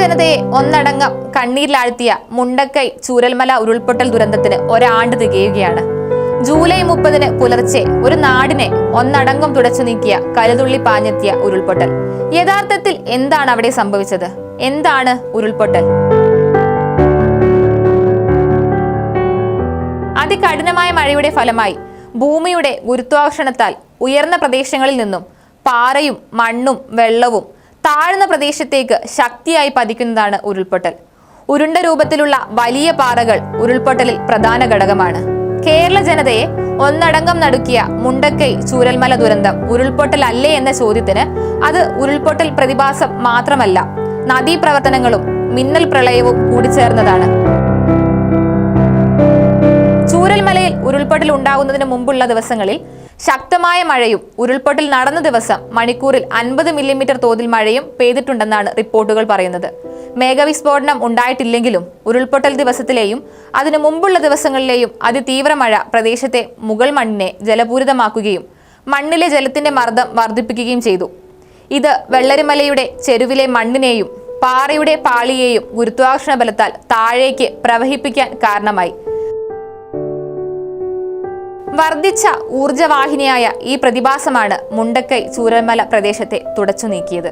ജനതയെ ഒന്നടങ്കം കണ്ണീരിലാഴ്ത്തിയ മുണ്ടക്കൈ ചൂരൽമല ഉരുൾപൊട്ടൽ ദുരന്തത്തിന് ഒരാണ്ട് തികയുകയാണ്. ജൂലൈ മുപ്പതിന് പുലർച്ചെ ഒരു നാടിനെ ഒന്നടങ്കം തുടച്ചു നീക്കിയ കരുതുള്ളി പാഞ്ഞെത്തിയ ഉരുൾപൊട്ടൽ. യഥാർത്ഥത്തിൽ എന്താണ് അവിടെ സംഭവിച്ചത്? എന്താണ് ഉരുൾപൊട്ടൽ? അതികഠിനമായ മഴയുടെ ഫലമായി ഭൂമിയുടെ ഗുരുത്വാകർഷണത്താൽ ഉയർന്ന പ്രദേശങ്ങളിൽ നിന്നും പാറയും മണ്ണും വെള്ളവും താഴ്ന്ന പ്രദേശത്തേക്ക് ശക്തിയായി പതിക്കുന്നതാണ് ഉരുൾപൊട്ടൽ. ഉരുണ്ട രൂപത്തിലുള്ള വലിയ പാറകൾ ഉരുൾപൊട്ടലിൽ പ്രധാന ഘടകമാണ്. കേരള ജനതയെ ഒന്നടങ്കം നടുക്കിയ മുണ്ടക്കൈ ചൂരൽമല ദുരന്തം ഉരുൾപൊട്ടൽ അല്ലേ എന്ന ചോദ്യത്തിന് അത് ഉരുൾപൊട്ടൽ പ്രതിഭാസം മാത്രമല്ല നദീപ്രവർത്തനങ്ങളും മിന്നൽ പ്രളയവും കൂടിച്ചേർന്നതാണ്. ഉരുൾപൊട്ടൽ ഉണ്ടാകുന്നതിന് മുമ്പുള്ള ദിവസങ്ങളിൽ ശക്തമായ മഴയും ഉരുൾപൊട്ടൽ നടന്ന ദിവസം മണിക്കൂറിൽ അൻപത് മില്ലിമീറ്റർ തോതിൽ മഴയും പെയ്തിട്ടുണ്ടെന്നാണ് റിപ്പോർട്ടുകൾ പറയുന്നത്. മേഘവിസ്ഫോടനം ഉണ്ടായിട്ടില്ലെങ്കിലും ഉരുൾപൊട്ടൽ ദിവസത്തിലെയും അതിനു മുമ്പുള്ള ദിവസങ്ങളിലെയും അതിതീവ്ര മഴ പ്രദേശത്തെ മുകൾ മണ്ണിനെ ജലപൂരിതമാക്കുകയും മണ്ണിലെ ജലത്തിന്റെ മർദ്ദം വർദ്ധിപ്പിക്കുകയും ചെയ്തു. ഇത് വെള്ളരിമലയുടെ ചെരുവിലെ മണ്ണിനെയും പാറയുടെ പാളിയെയും ഗുരുത്വാകർഷണ ബലത്താൽ താഴേക്ക് പ്രവഹിപ്പിക്കാൻ കാരണമായി. വർദ്ധിച്ച ഊർജവാഹിനിയായ ഈ പ്രതിഭാസമാണ് മുണ്ടക്കൈ ചൂരൽമല പ്രദേശത്തെ തുടച്ചു നീക്കിയത്.